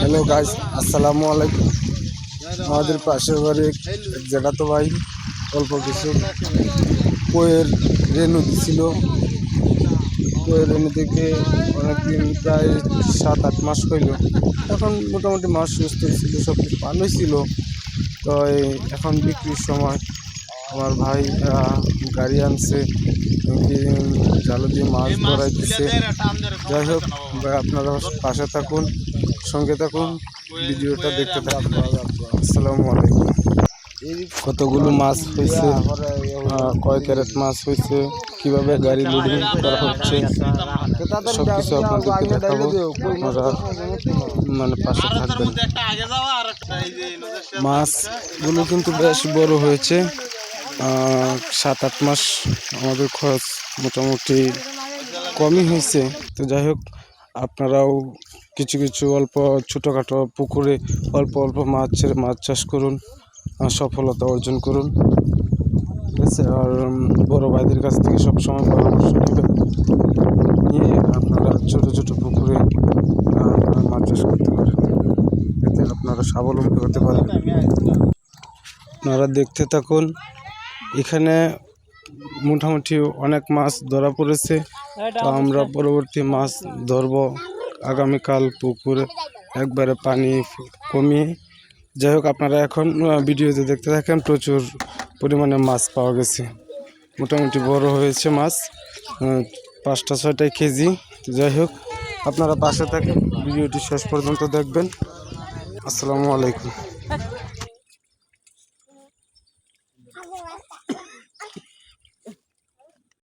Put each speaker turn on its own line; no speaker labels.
Hello guys আসসালামু আলাইকুম আমাদের পাশের বাড়ি এক জেঠাতো ভাই, অল্প কিছু। কোয়ের রেনু দিছিল। কোয়ের রেনু থেকে অনেকদিন প্রায় সাত, আট মাস হইল। এখন মোটামুটি মাস সুস্থ ছিল সব কিছু ভালোই ছিল। তো এখন বিক্রির সময় আমার ভাই গাড়ি আনছে। জালো দিয়ে মাছ ধরাই দিচ্ছে যাই হোক আপনারা পাশে থাকুন। সঙ্গে থাকুন, ভিডিওটা দেখতে থাকুন। আসসালামু আলাইকুম। কতগুলো মাছ হয়েছে? কয় ক্যারেট মাছ হয়েছে? কীভাবে গাড়ি লোডিং করা হচ্ছে সব কিছু আপনাদেরকে দেখাবো। আপনারা মানে পাশে থাকবেন। মাছগুলো কিন্তু বেশ বড় হয়েছে। সাত, আট মাস আমাদের খরচ মোটামুটি কমই হয়েছে। তো যাই হোক, আপনারাও কিছু কিছু অল্প ছোটোখাটো পুকুরে অল্প অল্প মাছ ছেড়ে মাছ চাষ করুন সফলতা অর্জন করুন। ঠিক আছে? আর বড় ভাইদের কাছ থেকে সবসময় পরামর্শ নেবেন। নিয়ে আপনারা ছোটো ছোটো পুকুরে মাছ চাষ করতে পারেন। এতে আপনারা স্বাবলম্বী হতে পারেন আপনারা দেখতে থাকুন, এখানে মোটামুটি অনেক মাছ ধরা পড়েছে। তো আমরা পরবর্তী মাছ ধরব। আগামীকাল পুকুর একবারে পানি কমিয়ে যাই হোক, আপনারা এখন ভিডিওতে দেখতে থাকেন প্রচুর পরিমাণে মাছ পাওয়া গেছে। মোটামুটি বড় হয়েছে মাছ পাঁচটা ছয়টা কেজি। যাই হোক, আপনারা পাশে থাকেন, ভিডিওটি শেষ পর্যন্ত দেখবেন। আসসালামু আলাইকুম।